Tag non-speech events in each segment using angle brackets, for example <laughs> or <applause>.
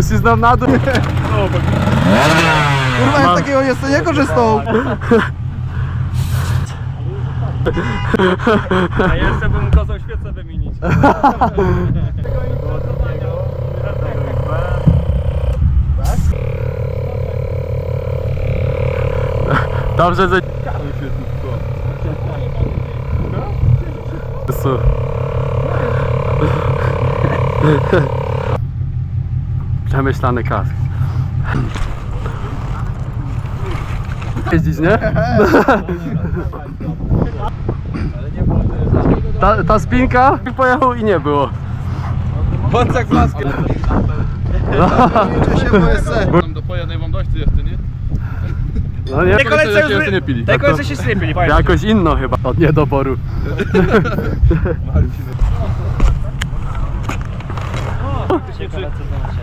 Zjeżdżam na dół. Kurwa, ja z takiego jeszcze nie korzystał. A jeszcze bym kazał świecę wymienić. Dobrze, że... Jezu. Przemyślany kask. Jeździć, nie? Ta, ta spinka pojechał i nie było. Pancak z OSC. Tam do pojednej mam dość, ty nie? No nie, kolejce jeszcze już wy- nie pili. Się sypili, jakoś inną chyba od niedoboru. <laughs>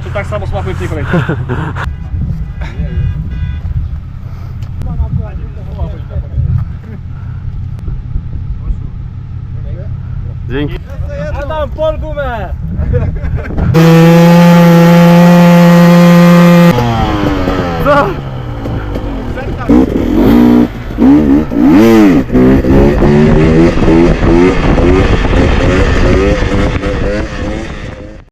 Czy tak samo smakuje w tej kolejce? Dzięki. Adam, pol gumę! <laughs>